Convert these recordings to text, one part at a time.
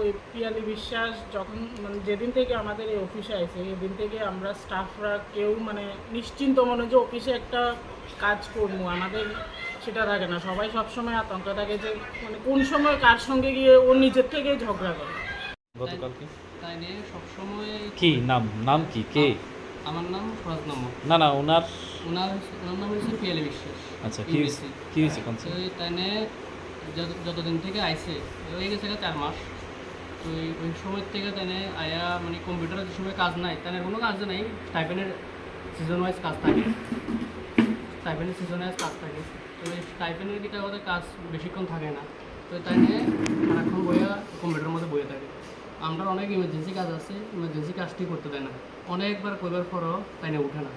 ওই পিয়ালি বিশ্বাস যখন মানে যেদিন থেকে আমাদের এই অফিসে আছে এই দিন থেকে আমরা স্টাফরা কেউ মানে নিশ্চিন্ত মনে যে অফিসে একটা কাজ করব আমাদের সেটা থাকে না। সবাই সবসময় আতঙ্ক থাকে যে মানে কোন সময় কার সঙ্গে গিয়ে ও নিজের থেকে ঝগড়া করে। গতকালকে তাই নিয়ে সবসময় কি? নাম নাম কি? কে? আমার নাম ফরাজ নাম না না ওনার ওনার ওনার নাম হচ্ছে পিয়ালি বিশ্বাস। আচ্ছা কি হয়েছে কি হয়েছে কোন তো এই যত- যতদিন থেকে আইছে হয়ে গেছে চার মাস। তো ওই সময় থেকে তাই আয়া মানে কম্পিউটারের যে সময় কাজ নাই তাই কোনো কাজ নাই স্টাইপেনের সিজন ওয়াইজ কাজ থাকে। স্টাইপেনের সিজন ওয়াইজ কাজ থাকে। তো এই স্টাইপেনের ওদের কাজ বেশিক্ষণ থাকে না। তো তাই সারাক্ষণ বইয়া কম্পিউটারের মধ্যে বইয়ে থাকে। আমরা অনেক ইমার্জেন্সি কাজ আছে ইমার্জেন্সি কাজটি করতে দেয় না। অনেকবার কইবার পরও তাই নিয়ে উঠে না।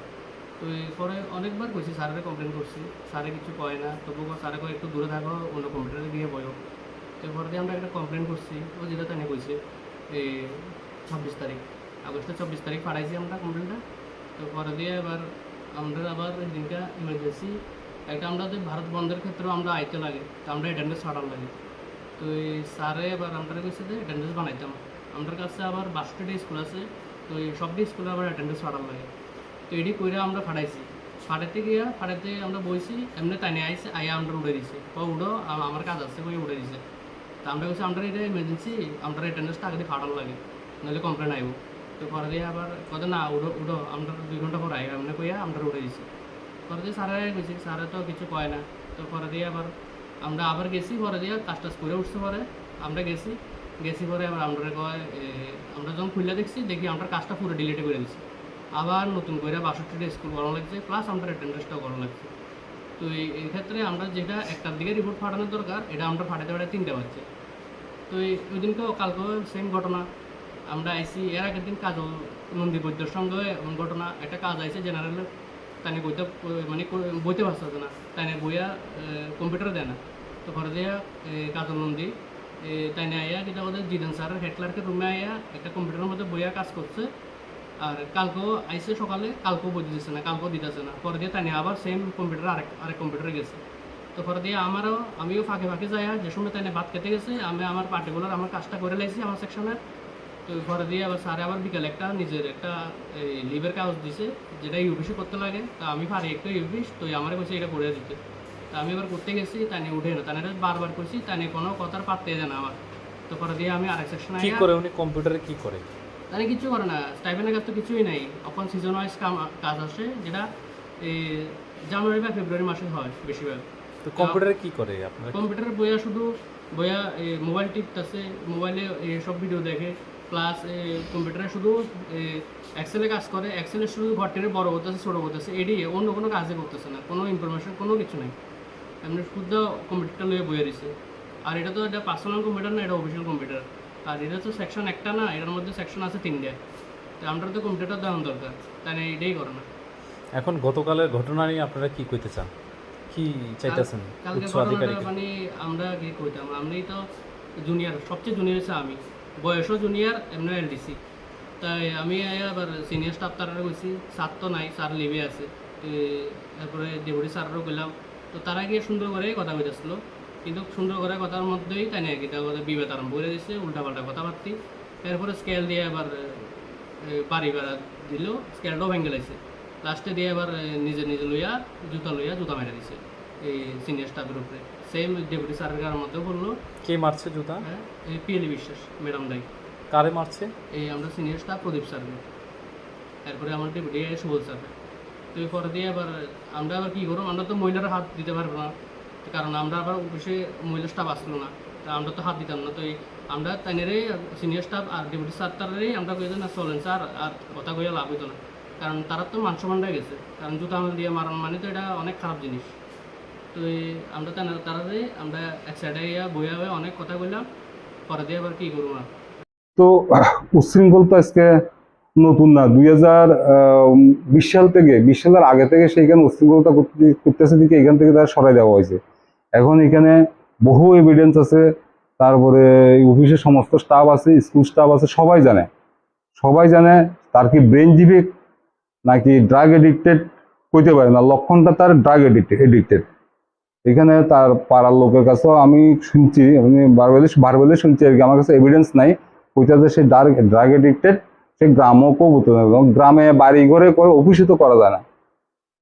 তো এরপরে অনেকবার কইছি, স্যারের কমপ্লেন করছি। স্যারে কিছু কয় না, তবুও স্যারে কয়, একটু দূরে থাকো, অন্য কম্পিউটারে গিয়ে বয়ো। এরপরে দিয়ে আমরা একটা কমপ্লেন করছি, ও যেটা তাই নিয়ে কইছে এই ছাব্বিশ তারিখ। আগস্টের চব্বিশ তারিখ পাঠাইছি আমরা কমপ্লেনটা তো পরে দিয়ে এবার আমরা আবার দিনটা ইমার্জেন্সি একটা আমরা তো ভারত বন্ধের ক্ষেত্রেও আমরা আইতে লাগে, তো আমরা অ্যাটেন্ডেন্স ছাড়ার লাগে। তো এই স্যারে এবার আমরা কইছে যে অ্যাটেন্ডেন্স বানাইতাম। আমাদের কাছে আবার বাষট্টিটা স্কুল আছে, তো এই সবটি স্কুলে আবার অ্যাটেন্ডেন্স ছাড়ার লাগে। তো এটি কইরা আমরা ফাটাইছি। ফাটাইতে গিয়া, ফাটাইতে আমরা বইছি, এমনি নিয়ে আইসে আইয়া আমরা উড়ে দিছি। ও উড়ো আমার কাজ আছে ওই উড়ে দিছে। তো আমরা বলছি আমরা এটা ইমার্জেন্সি আমরা অ্যাটেন্ডেন্সটা আগে ফাটানো লাগে, নাহলে কমপ্লেন আইব। তো পরে দিয়ে আবার কত না, উড়ো উড়ো, আমরা দুই ঘণ্টা পর আইব। এমনি কইয়া আমরা উড়ে দিছি। পরে দিয়ে স্যারে কইছি, স্যারে তো কিছু কয় না। তো পরে দিয়ে আবার আমরা আবার গেছি, পরে দিয়ে কাজ টাজ করে উঠছে পরে। আমরা গেছি গেছি পরে আবার আমরা কয় আমরা যখন খুললে দেখছি, দেখি আমরা কাজটা পুরো ডিলিটে করে দিছি। আবার নতুন করে বাষট্টিটা স্কুল করানো লাগছে প্লাস আমরা অ্যাটেন্ডেন্সটাও করানো লাগছে। তো এই ক্ষেত্রে আমরা যেটা একটার দিকে রিপোর্ট পাঠানোর দরকার, এটা আমরা পাঠাতে পাঠাতে তিনটে বাজছে। তো এই ওই দিনকেও কালকেও সেম ঘটনা। আমরা আইসি এর আগের দিন কাজ নন্দী বৈদ্যর সঙ্গে এমন ঘটনা। একটা কাজ আইছে জেনারেল তাই বইতে মানে বইতে পারছে না। তাই বইয়া কম্পিউটার দেয় না। তো ঘরে দিয়া কাজল নন্দী তাই আইয়া যেটা ওদের জিদেন স্যারের হেড রুমে আইয়া একটা কম্পিউটারের মধ্যে বইয়া কাজ করছে। আর কালকেও আইসে সকালে কালকেও বই দিতেছে না কালকেও দিতেছে না। পরে দিয়ে তাই আবার সেম কম্পিউটার আরেক আরেক কম্পিউটারে গেছে। তো পরে দিয়ে আমারও, আমিও ফাঁকে ফাঁকে যাই যে সময় তাই ভাত খেতে গেছে, আমি আমার পার্টিকুলার আমার কাজটা করে লাইছি আমার সেকশনের তো পরে দিয়ে আবার স্যারে আবার বিকালে একটা নিজের একটা লিভের কাগজ দিছে, যেটা ইউপিসে করতে লাগে। তা আমি পারি একটা ইউপিস তো আমার কাছে এটা করে দিতে। তা আমি এবার করতে গেছি তাই নিয়ে উঠে না তাই নিয়ে বারবার করছি তাই নিয়ে কোনো কথার পাত্তে যায় না আমার। তো পরে দিয়ে আমি আরেক সেকশনে কি করে উনি কম্পিউটারে কি করে? তাহলে কিছু করে না স্টাইপেনের কাজ তো কিছুই নাই। এখন সিজন ওয়াইজ কাজ আসে যেটা এই জানুয়ারি বা ফেব্রুয়ারি মাসে হয় বেশিরভাগ। তো কম্পিউটারে কি করে আপনার কম্পিউটার বইয়া শুধু বইয়া মোবাইল টিপতেছে মোবাইলে সব ভিডিও দেখে প্লাস কম্পিউটারে শুধু এক্সেলে কাজ করে। এক্সেলে শুধু ঘরটিনে বড় করতেছে ছোটো করতেছে এডি অন্য কোনো কাজে করতেছে না। কোনো ইনফরমেশন কোনো কিছু নাই। এমনি শুদ্ধ কম্পিউটারটা লয়ে বইয়ে দিছে। আর এটা তো এটা পার্সোনাল কম্পিউটার না এটা অফিসিয়াল কম্পিউটার আর এটা তো সেকশন একটা না এটার মধ্যে সেকশন আছে তিনটে। তো আমরা তো কম্পিউটার দেওয়ার দরকার তাই না এটাই করে না। এখন গতকালের ঘটনা নিয়ে আপনারা কি কইতে চান? কি চাইতেছেন? কালকে ঘটনাটা মানে আমরা কি কইতাম? আমরাই তো জুনিয়র সবচেয়ে জুনিয়র হচ্ছে আমি। বয়সও জুনিয়র এমনি এলডিসি তাই আমি আবার সিনিয়র স্টাফ তারা কইছি স্যার তো নাই স্যার লিভে আছে। তারপরে ডেপুটি স্যারও গেলাম তো তারা গিয়ে সুন্দর করে কথা কইতেছিল। কিন্তু সুন্দর করে কথার মধ্যেই তাই নাকি তা কথা বিবেদ আরম্ভ করে দিচ্ছে উল্টাপাল্টা কথাবার্তি। এরপরে স্কেল দিয়ে আবার বাড়ি বেড়া দিল স্কেলটাও ভেঙে লাইছে। লাস্টে দিয়ে আবার নিজে নিজে লইয়া জুতা লইয়া জুতা মেরে দিছে এই সিনিয়র স্টাফের উপরে। সেম ডেপুটি স্যারের মধ্যেও বলল কে মারছে জুতা? হ্যাঁ এই পিএলি বিশ্বাস ম্যাডাম দাই। কারে মারছে? এই আমরা সিনিয়র স্টাফ প্রদীপ স্যারকে তারপরে আমার ডেপুটি সুবল স্যার তো এই পরে দিয়ে আবার আমরা আবার কী করব? আমরা তো মহিলারা হাত দিতে পারব না। কারণ আমরা আবার অফিসে মহিলা স্টাফ আসলো না। তা আমরা তো হাত দিতাম না। তো আমরা তাইনেরই সিনিয়র স্টাফ আর ডেপুটি স্যার আমরা কইতাম না, চলেন স্যার আর কথা কইয়া লাভ হইতো না। কারণ তারা তো মান সম্মান হয়ে গেছে। কারণ জুতা আমল দিয়ে মারান মানে তো এটা অনেক খারাপ জিনিস। তো আমরা তারা তারারে আমরা এক সাইডে ইয়া বইয়া অনেক কথা কইলাম। পরে দিয়ে আবার কী করব? না তো উচ্ছৃঙ্খল তো আজকে নতুন না, দুই হাজার বিশ সাল থেকে, বিশ সালের আগে থেকে সেইখানে উচ্ছৃঙ্খলতা করতে- করতেছে দিকে এখান থেকে তারা সরাই দেওয়া হয়েছে। এখন এখানে বহু এভিডেন্স আছে, তারপরে অফিসের সমস্ত স্টাফ আছে স্কুল স্টাফ আছে, সবাই জানে। সবাই জানে তার কি ব্রেন ডিফেক্ট নাকি ড্রাগ এডিক্টেড কইতে পারে না, লক্ষণটা তার ড্রাগ এডিক্টেড এখানে তার পাড়ার লোকের কাছেও আমি শুনছি, আমি বারবেলে বারবেলে শুনছি আর কি, আমার কাছে এভিডেন্স নাই যে সে ড্রাগ এডিক্টেড সে গ্রামও কবুত গ্রামে বাড়ি ঘরে অফিসে তো করা যায় না।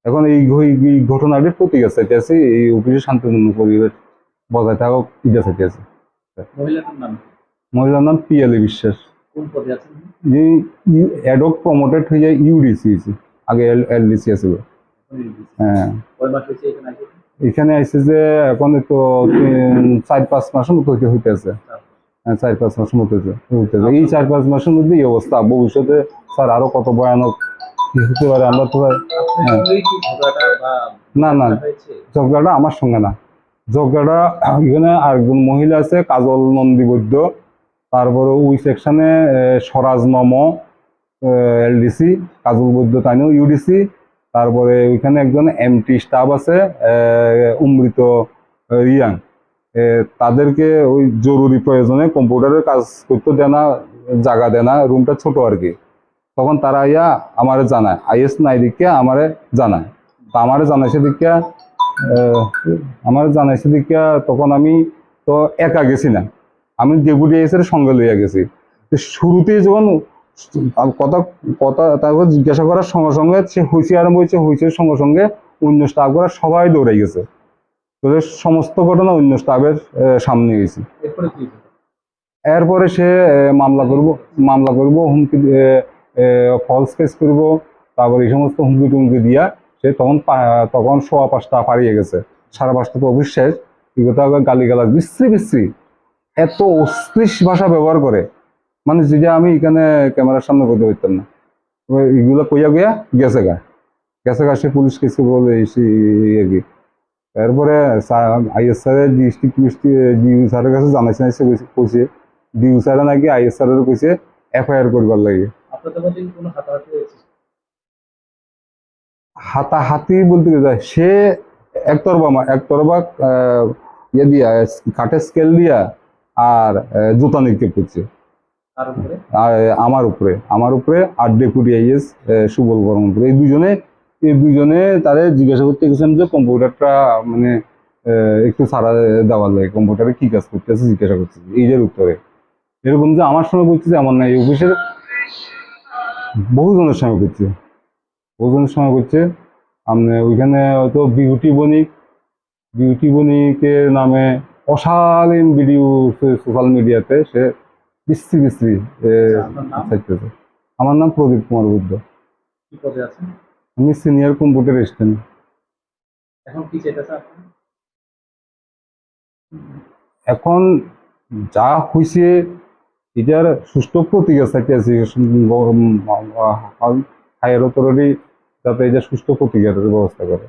এখন এই ঘ- এই ঘটনাটির প্রতিকার চাইতেছি এই অফিসে শান্তিপূর্ণ পরিবেশ বজায় থাকুক এটা চাইতেছি মহিলার নাম পিয়ালি বিশ্বাস। যে অ্যাডক প্রমোটেড হয়ে যায় ইউডিসি আগে এলডিসি আছিল। হ্যাঁ। কয় মাস হয়েছে এখানে আইসে? যে এখন তো চার পাঁচ মাসের মতো হইতেছে। চার পাঁচ মাসের হইতে- হইতেছে এই চার পাঁচ মাসের মধ্যে এই অবস্থা। ভবিষ্যতে, স্যার, আরও কত ভয়ানক হতে পারে? আমরা তো হ্যাঁ। না না ঝগড়াটা আমার সঙ্গে না। ঝগড়াটা এখানে আরেকজন মহিলা আছে, কাজল নন্দী বৈদ্য। তারপরে ওই সেকশনে স্বরাজ নম এলডিসি কাজল বৈদ্য তাইনেও ইউডিসি তারপরে ওইখানে একজন এমটি স্টাফ আছে অমৃত রিয়াং। তাদেরকে ওই জরুরি প্রয়োজনে কম্পিউটারের কাজ করতে দেয় না, জায়গা দেয় না, রুমটা ছোট আর কি। তখন তারা ইয়া আমারে জানায়, আইএস নাই দিকে আমারে জানায়। তা আমারে জানাইছে দিকে আমার জানাইছে দিকে, তখন আমি তো একা গেছি না। আমি ডেপুটি এসের সঙ্গে লইয়া গেছি। শুরুতেই যখন কথা কথা, তারপর জিজ্ঞাসা করার সঙ্গে সঙ্গে সে হুইসি আরম্ভ হয়েছে হুইসির সঙ্গে সঙ্গে অন্য স্টাফ স্টাফরা সবাই দৌড়ে গেছে। তো এর সমস্ত ঘটনা অন্য স্টাফের সামনে গেছি। এরপরে হয়েছে? এরপরে সে মামলা করব মামলা করব হুমকি ফলস কেস করব তারপর এই সমস্ত হুমকি টুমকি দিয়া সে তখন তখন সোয়া পাঁচটা পারিয়ে গেছে। সাড়ে পাঁচটা তো অফিস শেষ এগুলো গালি গালাজ বিশ্রী বিশ্রী। এত অশ্লীল ভাষা ব্যবহার করে। মানে যেটা আমি এখানে ক্যামেরার সামনে করতে পারতাম না। এগুলো কইয়া গিয়া গেছে গা। গেছে গা সে পুলিশ কেস বলে আর কি? এরপরে আইএস স্যারের ডিস্ট্রিক্ট ডিউ স্যারের কাছে জানাইছে নাইছে কইছে ডিউ স্যারে নাকি আইএস স্যারের কইছে এফআইআর করবার লাগে। হাতাহাতি বলতে যায়? সে একতরফা মা- একতরফা ইয়ে দিয়া কাঠের স্কেল দিয়া আর জুতা নিক্ষেপ করছে। আমার উপরে। আমার উপরে আর ডেপুটি আইএস সুবল বর্মন এই দুজনে এই দুজনে তারে জিজ্ঞাসা করতে গেছেন যে কম্পিউটারটা মানে একটু সারা দেওয়ার লাগে কম্পিউটারে কি কাজ করতেছে জিজ্ঞাসা করছে এইটার উত্তরে। এরকম যে আমার সময় করতেছে এমন না এই অফিসের বহুজনের সময় করছে বহুজনের সময় করছে আপনি ওইখানে হয়তো বিউটি বণিক বিউটি বণিকের নামে অশালীন ভিডিও সোশ্যাল মিডিয়াতে সে আপনার নাম? ছাড়তেছে আমার নাম প্রদীপ কুমার বুদ্ধ কি পদে আছেন? আমি সিনিয়র কম্পিউটার স্টুডেন্ট এখন কি চাইতেছে এখন যা হয়েছে এটার সুষ্ঠু প্রতিকার চাইতেছি হায়ার অথরিটি যাতে এটা সুষ্ঠু প্রতিকারের ব্যবস্থা করে